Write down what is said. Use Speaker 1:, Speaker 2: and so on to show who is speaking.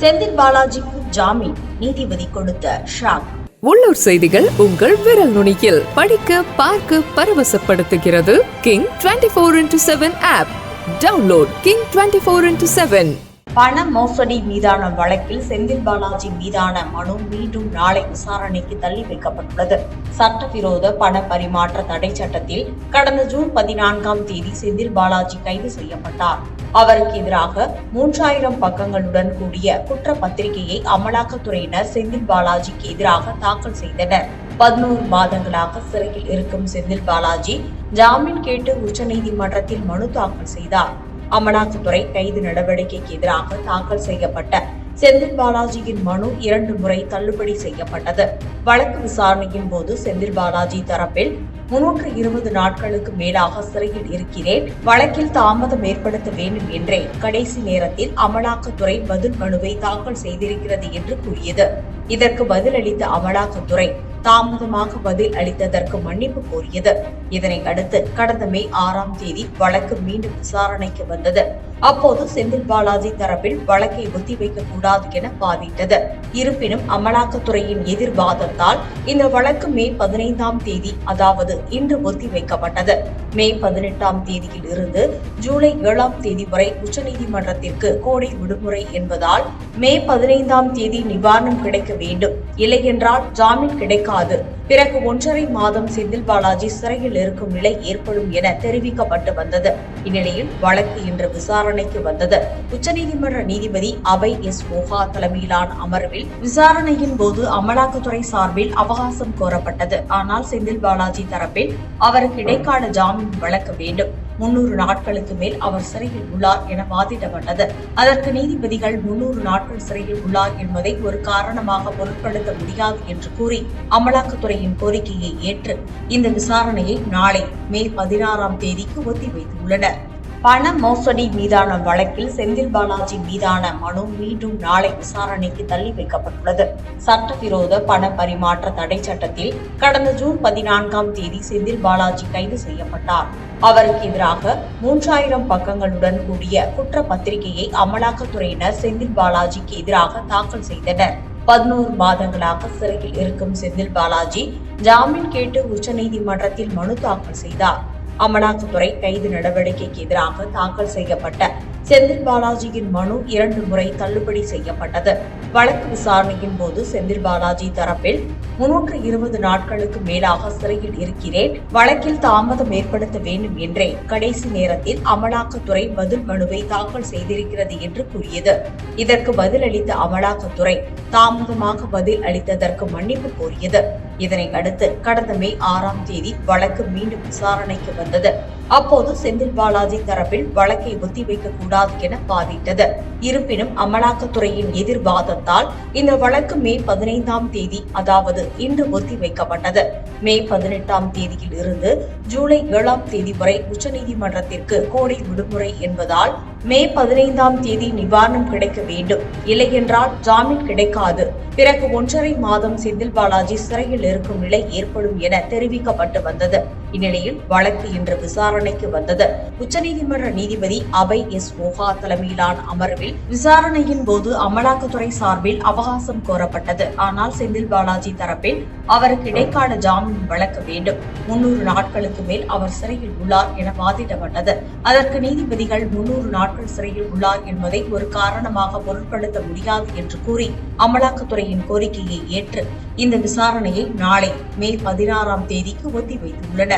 Speaker 1: செந்தில் பாலாஜிக்கு ஜாமீன் நீதிபதி கொடுத்த ஷாக்.
Speaker 2: உள்ளூர் செய்திகள் உங்கள் விரல் நுனியில். படிக்க பார்க்க பரவசப்படுத்துகிறது. King twenty four into seven app download King twenty four into seven
Speaker 1: பண மோசடி மீதான வழக்கில் செந்தில் பாலாஜி மீதான மனு மீண்டும் நாளை விசாரணைக்கு தள்ளி வைக்கப்பட்டுள்ளது. சட்டவிரோத பண பரிமாற்ற தடை சட்டத்தில் கடந்த ஜூன் பதினான்காம் தேதி செந்தில் பாலாஜி கைது செய்யப்பட்டார். அவருக்கு எதிராக மூன்றாயிரம் பக்கங்களுடன் கூடிய குற்ற பத்திரிகையை அமலாக்கத்துறையினர் செந்தில் பாலாஜிக்கு எதிராக தாக்கல் செய்தனர். பதினோரு மாதங்களாக சிறையில் இருக்கும் செந்தில் பாலாஜி ஜாமீன் கேட்டு உச்சநீதிமன்றத்தில் மனு தாக்கல் செய்தார். அமலாக்கத்துறை கைது நடவடிக்கைக்கு எதிராக தாக்கல் செய்யப்பட்ட செந்தில் பாலாஜியின் மனு இரண்டு முறை தள்ளுபடி செய்யப்பட்டது. வழக்கு விசாரணையின் போது செந்தில் பாலாஜி தரப்பில் முன்னூற்று இருபது நாட்களுக்கு மேலாக சிறையில் இருக்கிறேன் வழக்கில் தாமதம் ஏற்படுத்த வேண்டும் என்றே கடைசி நேரத்தில் அமலாக்கத்துறை பதில் மனுவை தாக்கல் செய்திருக்கிறது என்று கூறியது. இதற்கு பதிலளித்த அமலாக்கத்துறை தாமதமாக பதில் அளித்ததற்கு மன்னிப்பு கோரியது. இதனை அடுத்து கடந்த மே ஆறாம் தேதி வழக்கு மீண்டும் விசாரணைக்கு வந்தது. அப்போது செந்தில் பாலாஜி தரப்பில் வழக்கை ஒத்திவைக்க கூடாது என வாதிட்டது இருப்பினும் அமலாக்கத்துறையின் எதிர்வாதத்தால் இந்த வழக்கு மே பதினைந்தாம் தேதி அதாவது இன்று ஒத்திவைக்கப்பட்டது. மே பதினெட்டாம் தேதியில் இருந்து ஜூலை ஏழாம் தேதி வரை உச்சநீதிமன்றத்திற்கு கோடை விடுமுறை என்பதால் மே பதினைந்தாம் தேதி நிவாரணம் கிடைக்க வேண்டும். இல்லையென்றால் ஜாமீன் கிடைக்காது. பிறகு ஒன்றரை மாதம் செந்தில் பாலாஜி சிறையில் இருக்கும் நிலை ஏற்படும் என தெரிவிக்கப்பட்டு வந்தது. இந்நிலையில் வழக்கு இன்று விசாரணைக்கு வந்தது. உச்சநீதிமன்ற நீதிபதி அபய் எஸ் மோகா தலைமையிலான அமர்வில் விசாரணையின் போது அமலாக்கத்துறை சார்பில் அவகாசம் கோரப்பட்டது. ஆனால் செந்தில் பாலாஜி தரப்பில் அவருக்கு இடைக்கால ஜாமீன் வழங்க வேண்டும். முன்னூறு நாட்களுக்கு மேல் அவர் சிறையில் உள்ளார் என வாதிடப்பட்டது. அதற்கு நீதிபதிகள் முன்னூறு நாட்கள் சிறையில் உள்ளார் என்பதை ஒரு காரணமாக பொருட்படுத்த முடியாது என்று கூறி அமலாக்கத்துறையின் கோரிக்கையை ஏற்று இந்த விசாரணையை நாளை மே பதினாறாம் தேதிக்கு ஒத்திவைத்துள்ளனர். பண மோசடி மீதான வழக்கில் செந்தில் பாலாஜி மீதான மனு மீண்டும் நாளை விசாரணைக்கு தள்ளி வைக்கப்பட்டுள்ளது. சட்டவிரோத பண பரிமாற்ற தடை சட்டத்தில் கடந்த ஜூன் பதினான்காம் தேதி செந்தில் பாலாஜி கைது செய்யப்பட்டார். அவருக்கு எதிராக மூன்றாயிரம் பக்கங்களுடன் கூடிய குற்றப்பத்திரிகையை அமலாக்கத்துறையினர் செந்தில் பாலாஜிக்கு எதிராக தாக்கல் செய்தனர். பதினோரு மாதங்களாக சிறையில் இருக்கும் செந்தில் பாலாஜி ஜாமீன் கேட்டு உச்சநீதிமன்றத்தில் மனு தாக்கல் செய்தார். அமலாக்கத்துறை கைது நடவடிக்கைக்கு எதிராக தாக்கல் செய்யப்பட்ட செந்தில் பாலாஜியின் மனு இரண்டு முறை தள்ளுபடி செய்யப்பட்டது. வழக்கு விசாரணையின் போது செந்தில் பாலாஜி தரப்பில் முன்னூற்று இருபது நாட்களுக்கு மேலாக சிறையில் இருக்கிறேன் வழக்கில் தாமதம் ஏற்படுத்த வேண்டும் என்றே கடைசி நேரத்தில் அமலாக்கத்துறை பதில் மனுவை தாக்கல் செய்திருக்கிறது என்று கூறியது. இதற்கு பதிலளித்த அமலாக்கத்துறை தாமதமாக பதில் அளித்ததற்கு மன்னிப்பு கோரியது. இதனை அடுத்து கடந்த மே ஆறாம் தேதி வழக்கு மீண்டும் விசாரணைக்கு வந்தது. அப்போது செந்தில் பாலாஜி தரப்பில் வழக்கை ஒத்திவைக்க கூடாது என வாதிட்டது. இருப்பினும் அமலாக்கத்துறையின் எதிர்வாதத்தால் இந்த வழக்கு மே பதினைந்தாம் தேதி அதாவது இன்று ஒத்திவைக்கப்பட்டது மே பதினெட்டாம் தேதியில் இருந்து ஜூலை ஏழாம் தேதி வரை உச்சநீதிமன்றத்திற்கு கோடை விடுமுறை என்பதால் மே பதினைந்தாம் தேதி நிவாரணம் கிடைக்க வேண்டும். இல்லையென்றால் ஜாமீன் கிடைக்காது. பிறகு ஒன்றரை மாதம் செந்தில் பாலாஜி சிறையில் இருக்கும் நிலை ஏற்படும் என தெரிவிக்கப்பட்டு வந்தது. இந்நிலையில் வழக்கு இன்று விசாரணைக்கு வந்தது. உச்சநீதிமன்ற நீதிபதி அபய் எஸ் மோகா தலைமையிலான அமர்வில் விசாரணையின் போது அமலாக்கத்துறை சார்பில் அவகாசம் கோரப்பட்டது. ஆனால் செந்தில் பாலாஜி தரப்பில் அவருக்கு இடைக்கால ஜாமீன் வழங்க வேண்டும். முன்னூறு நாட்களுக்கு மேல் அவர் சிறையில் உள்ளார் என வாதிடப்பட்டது. அதற்கு நீதிபதிகள் முன்னூறு நாட்கள் சிறையில் உள்ளார் என்பதை ஒரு காரணமாக பொருட்படுத்த முடியாது என்று கூறி அமலாக்கத்துறையின் கோரிக்கையை ஏற்று இந்த விசாரணையை நாளை மே பதினாறாம் தேதிக்கு ஒத்திவைத்துள்ளனர்.